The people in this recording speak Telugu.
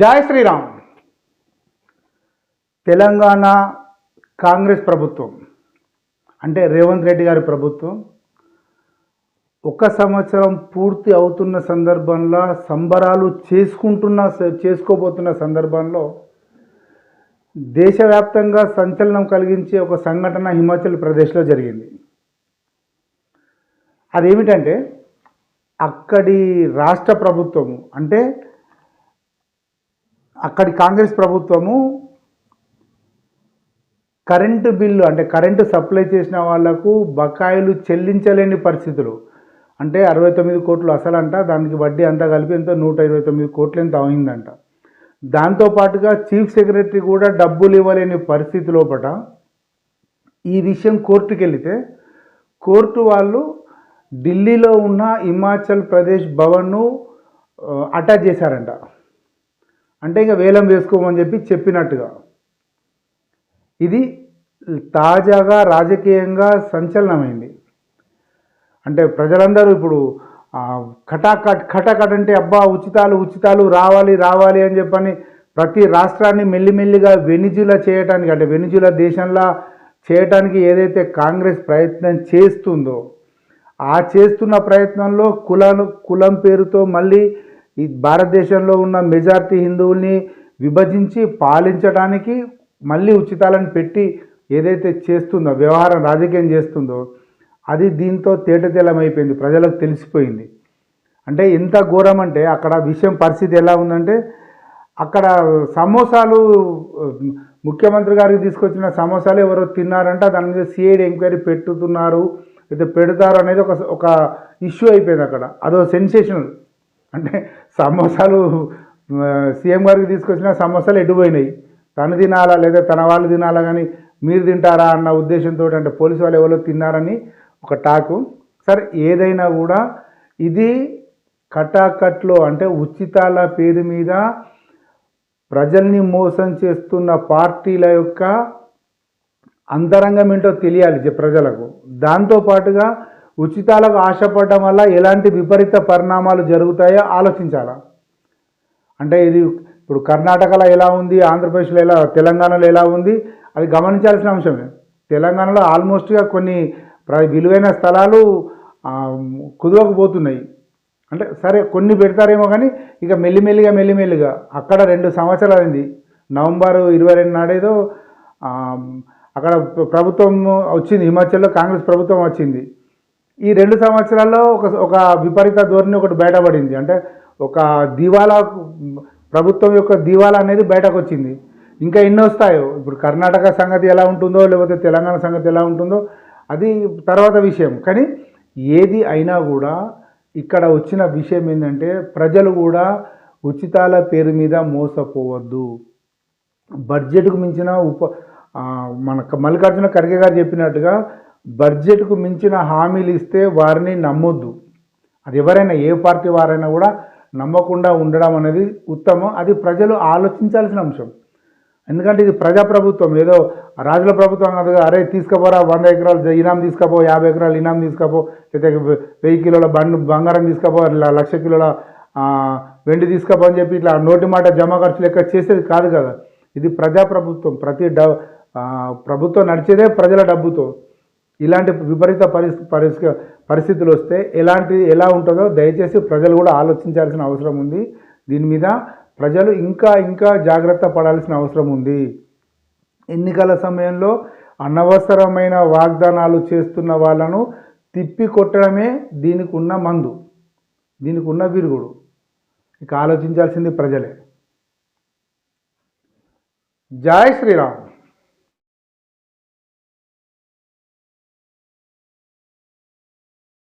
జై శ్రీరామ్. తెలంగాణ కాంగ్రెస్ ప్రభుత్వం అంటే రేవంత్ రెడ్డి గారి ప్రభుత్వం ఒక సంవత్సరం పూర్తి అవుతున్న సందర్భంలో సంబరాలు చేసుకుంటున్న చేసుకోబోతున్న సందర్భంలో దేశవ్యాప్తంగా సంచలనం కలిగించే ఒక సంఘటన హిమాచల్ ప్రదేశ్లో జరిగింది. అదేమిటంటే అక్కడి రాష్ట్ర ప్రభుత్వము అంటే అక్కడి కాంగ్రెస్ ప్రభుత్వము కరెంటు బిల్లు అంటే కరెంటు సప్లై చేసిన వాళ్ళకు బకాయిలు చెల్లించలేని పరిస్థితులు. అంటే అరవై తొమ్మిది కోట్లు అసలంట దానికి వడ్డీ అంతా కలిపి ఎంతో? నూట ఇరవై తొమ్మిది కోట్లు ఎంత అయిందంట. దాంతోపాటుగా చీఫ్ సెక్రటరీ కూడా డబ్బులు ఇవ్వలేని పరిస్థితి లోపల ఈ విషయం కోర్టుకి వెళితే కోర్టు వాళ్ళు ఢిల్లీలో ఉన్న హిమాచల్ ప్రదేశ్ భవన్ను అటాచ్ చేశారంట. అంటే ఇక వేలం వేసుకోమని చెప్పి చెప్పినట్టుగా. ఇది తాజాగా రాజకీయంగా సంచలనమైంది. అంటే ప్రజలందరూ ఇప్పుడు కటాకట్ ఖటాఖట్ అంటే అబ్బా ఉచితాలు ఉచితాలు రావాలి రావాలి అని చెప్పని ప్రతి రాష్ట్రాన్ని మెల్లిమెల్లిగా వెనిజులా చేయటానికి అంటే వెనిజులా దేశంలా చేయటానికి ఏదైతే కాంగ్రెస్ ప్రయత్నం చేస్తుందో ఆ చేస్తున్న ప్రయత్నంలో కులను కులం పేరుతో మళ్ళీ ఈ భారతదేశంలో ఉన్న మెజారిటీ హిందువుల్ని విభజించి పాలించడానికి మళ్ళీ ఉచితాలను పెట్టి ఏదైతే చేస్తుందో వ్యవహారం రాజకీయం చేస్తుందో అది దీంతో తేటతెల్లమైపోయింది ప్రజలకు తెలిసిపోయింది. అంటే ఎంత ఘోరం అంటే అక్కడ విషయం పరిస్థితి ఎలా ఉందంటే అక్కడ సమోసాలు ముఖ్యమంత్రి గారికి తీసుకొచ్చిన సమోసాలు ఎవరో తిన్నారంట దాని మీద సిఐడి ఎంక్వైరీ పెట్టుతున్నారు అయితే పెడతారు అనేది ఒక ఒక ఇష్యూ అయిపోయింది అక్కడ. అదో సెన్సేషనల్. అంటే సమోసాలు సీఎం గారికి తీసుకొచ్చిన సమోసాలు ఎడిపోయినాయి తను తినాలా లేదా తన వాళ్ళు తినాలా కానీ మీరు తింటారా అన్న ఉద్దేశంతో అంటే పోలీసు వాళ్ళు ఎవరో తిన్నారని ఒక టాకు. సరే ఏదైనా కూడా ఇది కటాకట్లో అంటే ఉచితాల పేరు మీద ప్రజల్ని మోసం చేస్తున్న పార్టీల యొక్క అంతరంగం ఏంటో తెలియాలి ప్రజలకు. దాంతోపాటుగా ఉచితాలకు ఆశపడడం వల్ల ఎలాంటి విపరీత పరిణామాలు జరుగుతాయో ఆలోచించాలా? అంటే ఇది ఇప్పుడు కర్ణాటకలో ఎలా ఉంది ఆంధ్రప్రదేశ్లో ఎలా తెలంగాణలో ఎలా ఉంది అది గమనించాల్సిన అంశమే. తెలంగాణలో ఆల్మోస్ట్గా కొన్ని ప్ర- విలువైన స్థలాలు కుదవకపోతున్నాయి అంటే సరే కొన్ని పెడతారేమో కానీ ఇక మెల్లిమెల్లిగా మెల్లిమెల్లిగా అక్కడ రెండు సంవత్సరాలు అయింది నవంబర్ ఇరవై రెండు నాడేదో అక్కడ ప్రభుత్వం వచ్చింది హిమాచల్లో కాంగ్రెస్ ప్రభుత్వం వచ్చింది. ఈ రెండు సంవత్సరాల్లో ఒక ఒక విపరీత ధోరణి ఒకటి బయటపడింది. అంటే ఒక దివాలా ప్రభుత్వం యొక్క దివాలా అనేది బయటకు వచ్చింది ఇంకా ఎన్ని వస్తాయో. ఇప్పుడు కర్ణాటక సంగతి ఎలా ఉంటుందో లేకపోతే తెలంగాణ సంగతి ఎలా ఉంటుందో అది తర్వాత విషయం. కానీ ఏది అయినా కూడా ఇక్కడ వచ్చిన విషయం ఏంటంటే ప్రజలు కూడా ఉచితాల పేరు మీద మోసపోవద్దు. బడ్జెట్కు మించిన ఉప మన క- మల్లికార్జున ఖర్గే గారు చెప్పినట్టుగా బడ్జెట్కు మించిన హామీలు ఇస్తే వారిని నమ్మొద్దు. అది ఎవరైనా ఏ పార్టీ వారైనా కూడా నమ్మకుండా ఉండడం అనేది ఉత్తమం. అది ప్రజలు ఆలోచించాల్సిన అంశం. ఎందుకంటే ఇది ప్రజాప్రభుత్వం. ఏదో రాజుల ప్రభుత్వం కాదు కదా, అరే తీసుకుపోరా వంద ఎకరాలు ఇనాం తీసుకపో యాభై ఎకరాలు ఇనాం తీసుకపో లేకపోతే వెయ్యి కిలోల బండ్ బంగారం తీసుకపో లక్ష కిలోల వెండి తీసుకపో అని చెప్పి ఇట్లా నోటి మాట జమ ఖర్చు లెక్క చేసేది కాదు కదా. ఇది ప్రజాప్రభుత్వం. ప్రతి డ ప్రభుత్వం నడిచేదే ప్రజల డబ్బుతో. ఇలాంటి విపరీత పరిస్థితి పరిస్థితి పరిస్థితులు వస్తే ఎలాంటి ఎలా ఉంటుందో దయచేసి ప్రజలు కూడా ఆలోచించాల్సిన అవసరం ఉంది. దీని మీద ప్రజలు ఇంకా ఇంకా జాగ్రత్త పడాల్సిన అవసరం ఉంది. ఎన్నికల సమయంలో అనవసరమైన వాగ్దానాలు చేస్తున్న వాళ్ళను తిప్పి కొట్టడమే దీనికి ఉన్న మందు దీనికి ఉన్న విరుగుడు. ఇక ఆలోచించాల్సింది ప్రజలే. జై శ్రీరామ్.